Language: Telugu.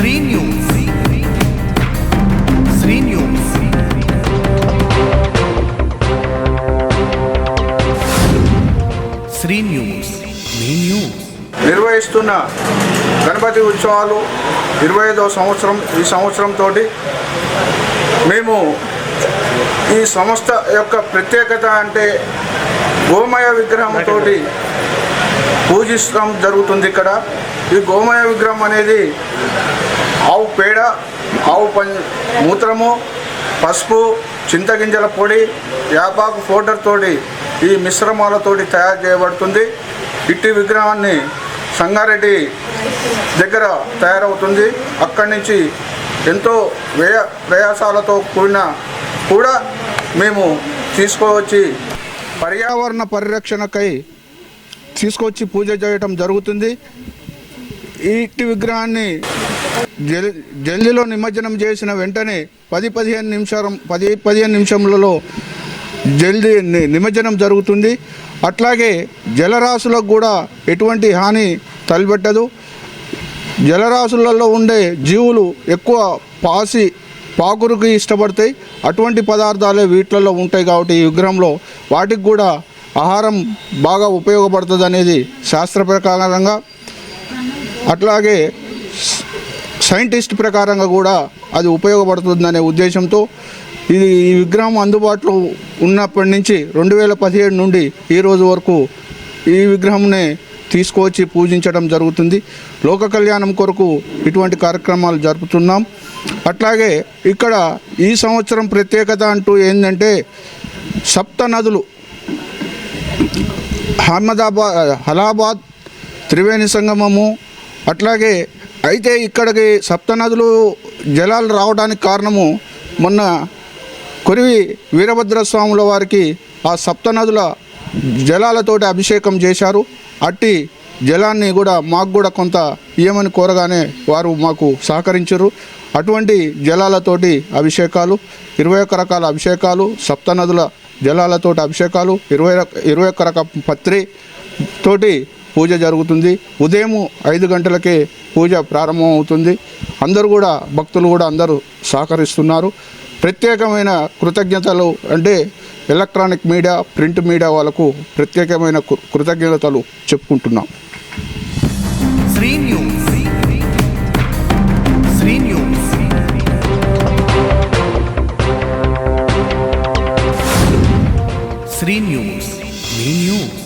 Sri news Sri news Sri news మీ న్యూస్ నిర్వహిస్తున్న గణపతి ఉత్సవాలు ఇరవై ఐదవ సంవత్సరం ఈ సంవత్సరంతో మేము ఈ సంస్థ యొక్క ప్రత్యేకత అంటే గోమయ విగ్రహంతో పూజిస్తాం జరుగుతుంది ఇక్కడ. ఈ గోమయ విగ్రహం అనేది ఆవు పేడ ఆవు పం మూత్రము పసుపు చింతగింజల పొడి యాపాకు పౌడర్ తోటి ఈ మిశ్రమాలతోటి తయారు చేయబడుతుంది. ఇట్టి విగ్రహాన్ని సంగారెడ్డి దగ్గర తయారవుతుంది. అక్కడి నుంచి ఎంతో వ్యయ ప్రయాసాలతో కూడిన కూడా మేము తీసుకువచ్చి పర్యావరణ పరిరక్షణకై తీసుకొచ్చి పూజ చేయటం జరుగుతుంది. ఈటి ఇట్టి విగ్రహాన్ని జల్ జల్దిలో నిమజ్జనం చేసిన వెంటనే పది పదిహేను నిమిషం పది పదిహేను నిమిషములలో జల్దీ నిమజ్జనం జరుగుతుంది. అట్లాగే జలరాశులకు కూడా ఎటువంటి హాని తలపెట్టదు. జలరాశులలో ఉండే జీవులు ఎక్కువ పాసి పాకురుకి ఇష్టపడతాయి. అటువంటి పదార్థాలే వీటిలలో ఉంటాయి కాబట్టి ఈ విగ్రహంలో వాటికి కూడా ఆహారం బాగా ఉపయోగపడుతుంది అనేది శాస్త్ర ప్రకారంగా. అట్లాగే సైంటిస్ట్ ప్రకారంగా కూడా అది ఉపయోగపడుతుందనే ఉద్దేశంతో ఇది ఈ విగ్రహం అందుబాటులో ఉన్నప్పటి నుంచి రెండు వేల పదిహేడు నుండి ఈ రోజు వరకు ఈ విగ్రహంనే తీసుకువచ్చి పూజించడం జరుగుతుంది. లోక కళ్యాణం కొరకు ఇటువంటి కార్యక్రమాలు జరుపుతున్నాం. అట్లాగే ఇక్కడ ఈ సంవత్సరం ప్రత్యేకత అంటూ ఏంటంటే సప్త నదులు అహ్మదాబాద్ అలహాబాద్ త్రివేణి సంగమము అట్లాగే అయితే ఇక్కడికి సప్తనదులు జలాలు రావడానికి కారణము మొన్న కొరివి వీరభద్రస్వాముల వారికి ఆ సప్తనదుల జలాలతోటి అభిషేకం చేశారు. అట్టి జలాన్ని కూడా మాకు కూడా కొంత ఇయ్యమని కోరగానే వారు మాకు సహకరించారు. అటువంటి జలాలతోటి అభిషేకాలు ఇరవై ఒక్క రకాల అభిషేకాలు సప్తనదుల జలాలతోటి అభిషేకాలు ఇరవై ఇరవై ఒక్క రకం పత్రి తోటి పూజ జరుగుతుంది. ఉదయం ఐదు గంటలకే పూజ ప్రారంభం అవుతుంది అందరూ కూడా భక్తులు కూడా అందరూ సహకరిస్తున్నారు. ప్రత్యేకమైన కృతజ్ఞతలు అంటే ఎలక్ట్రానిక్ మీడియా ప్రింట్ మీడియా వాళ్ళకు ప్రత్యేకమైన కృతజ్ఞతలు చెప్పుకుంటున్నాం. Sri News. Me News.